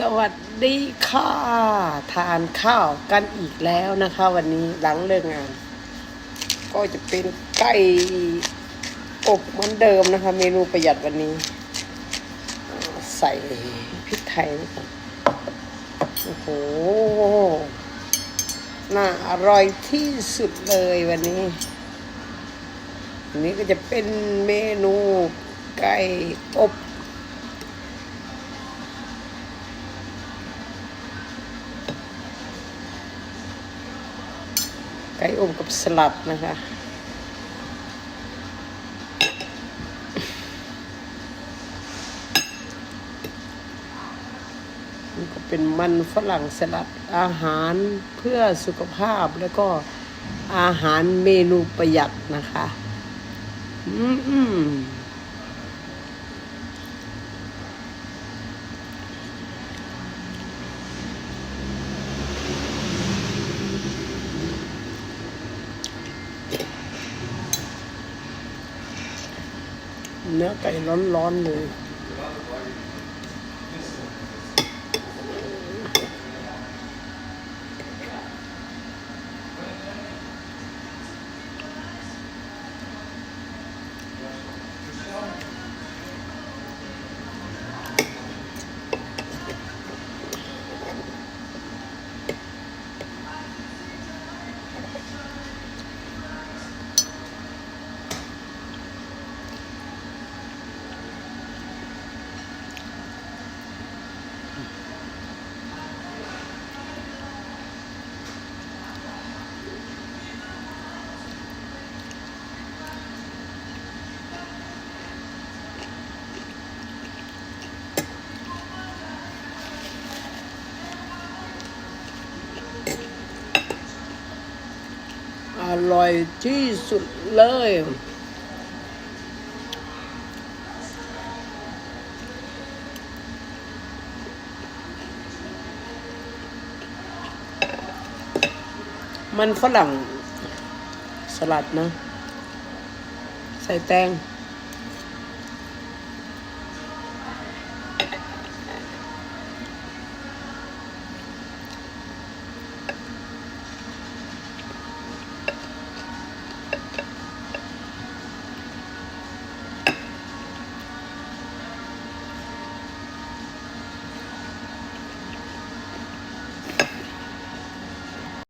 สวัสดีค่ะ ทานข้าวกันอีกแล้วนะคะ วันนี้หลังเลิกงาน ก็จะเป็นไก่อบเหมือนเดิมนะคะ เมนูประหยัดวันนี้ ใส่พริกไทยนะคะโอ้โหน่าอร่อยที่สุดเลยวันนี้อันนี้ก็จะเป็นเมนูไก่อบ ก่อบกับสลัดนะคะ นี่ก็เป็นมันฝรั่งสลัดอาหารเพื่อสุขภาพแล้วก็อาหารเมนูประหยัดนะคะ อืมอืม เนื้อไก่ร้อนๆเลย อร่อยที่สุดเลย มันฝรั่งสลัดนะ ใส่แตง